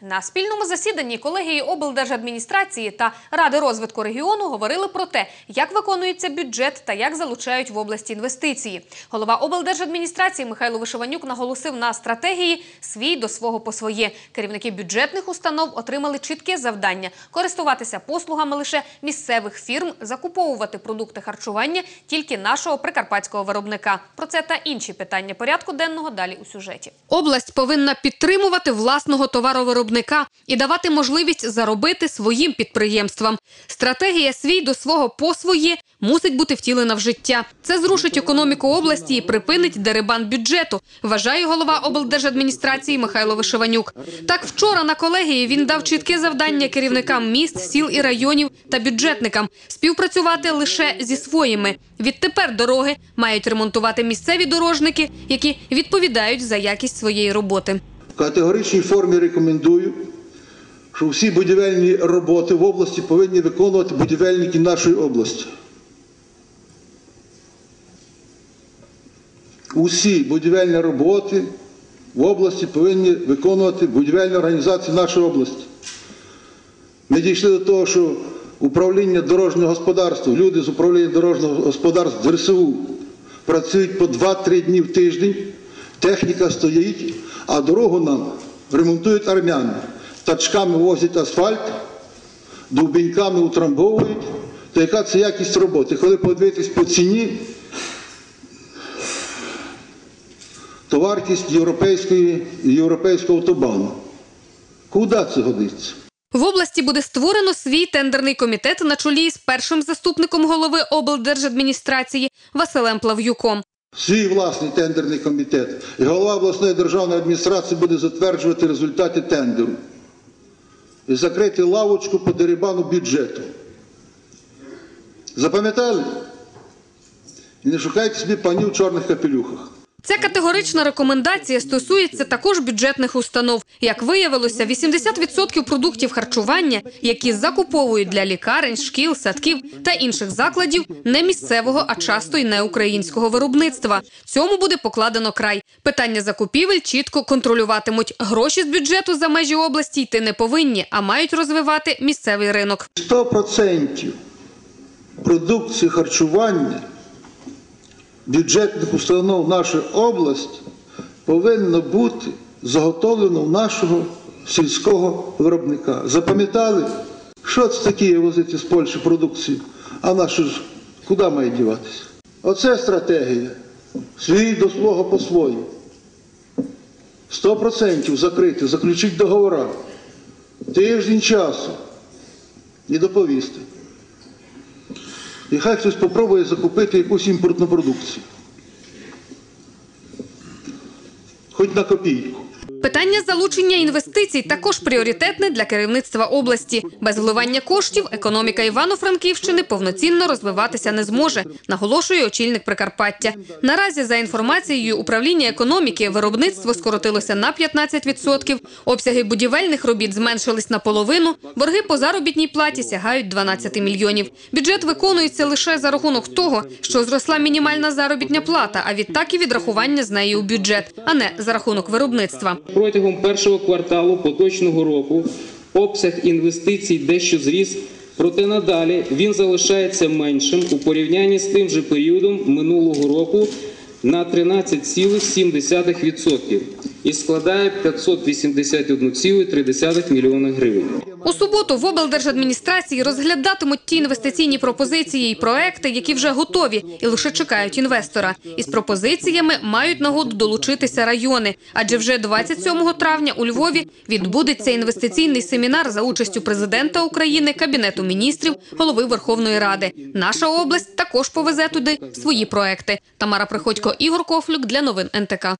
На спільному засіданні колегії облдержадміністрації та Ради розвитку регіону говорили про те, як виконується бюджет та як залучають в області інвестиції. Голова облдержадміністрації Михайло Вишиванюк наголосив на стратегії свій до свого по своє. Керівники бюджетних установ отримали чітке завдання користуватися послугами лише місцевих фірм, закуповувати продукти харчування тільки нашого прикарпатського виробника. Про це та інші питання порядку денного далі у сюжеті. Область повинна підтримувати власного товаровиробника і давати можливість заробити своїм підприємствам. Стратегія свій до свого по своє мусить бути втілена в життя. Це зрушить економіку області і припинить дерибан бюджету, вважає голова облдержадміністрації Михайло Вишиванюк. Так вчора на колегії він дав чітке завдання керівникам міст, сіл і районів та бюджетникам співпрацювати лише зі своїми. Відтепер дороги мають ремонтувати місцеві дорожники, які відповідають за якість своєї роботи. Категоричній формі рекомендую, що всі будівельні роботи в області повинні виконувати будівельники нашої області. Усі будівельні роботи в області повинні виконувати будівельні організації нашої області. Ми дійшли до того, що управління дорожнього господарства, люди з управління дорожнього господарства з працюють по 2-3 дні в тиждень, техніка стоїть, а дорогу нам ремонтують армяни. Тачками возять асфальт, довбеньками утрамбовують. То яка це якість роботи? Коли подивитись по ціні, то вартість європейської, європейського автобану. Куди це годиться? В області буде створено свій тендерний комітет на чолі з першим заступником голови облдержадміністрації Василем Плав'юком. Свій власний тендерний комітет. І голова обласної державної адміністрації буде затверджувати результати тендеру. І закрити лавочку по дерибану бюджету. Запам'ятали? І не шукайте собі панів в чорних капелюхах. Ця категорична рекомендація стосується також бюджетних установ. Як виявилося, 80% продуктів харчування, які закуповують для лікарень, шкіл, садків та інших закладів, не місцевого, а часто й не українського виробництва. Цьому буде покладено край. Питання закупівель чітко контролюватимуть. Гроші з бюджету за межі області йти не повинні, а мають розвивати місцевий ринок. 100% продукції харчування бюджетних установ нашої області повинно бути заготовлено в нашого сільського виробника. Запам'ятали, що це таке возити з Польщі продукцію, а наші ж куди має діватися? Оце стратегія. Свій до свого по своєму. 100% закрити, заключити договори. Тиждень часу і доповісти. І хай хтось спробує закупити якусь імпортну продукцію. Хоч на копійку. Питання залучення інвестицій також пріоритетне для керівництва області. Без вливання коштів економіка Івано-Франківщини повноцінно розвиватися не зможе, наголошує очільник Прикарпаття. Наразі, за інформацією управління економіки, виробництво скоротилося на 15%, обсяги будівельних робіт зменшились наполовину, борги по заробітній платі сягають 12 мільйонів. Бюджет виконується лише за рахунок того, що зросла мінімальна заробітня плата, а відтак і відрахування з неї у бюджет, а не за рахунок виробництва. Протягом першого кварталу поточного року обсяг інвестицій дещо зріс, проте надалі він залишається меншим у порівнянні з тим же періодом минулого року на 13,7% і складає 581,3 мільйона гривень. У суботу в облдержадміністрації розглядатимуть ті інвестиційні пропозиції і проекти, які вже готові і лише чекають інвестора. Із пропозиціями мають нагоду долучитися райони, адже вже 27 травня у Львові відбудеться інвестиційний семінар за участю президента України, кабінету міністрів, голови Верховної Ради. Наша область також повезе туди свої проекти. Тамара Приходько, Ігор Кофлюк для новин НТК.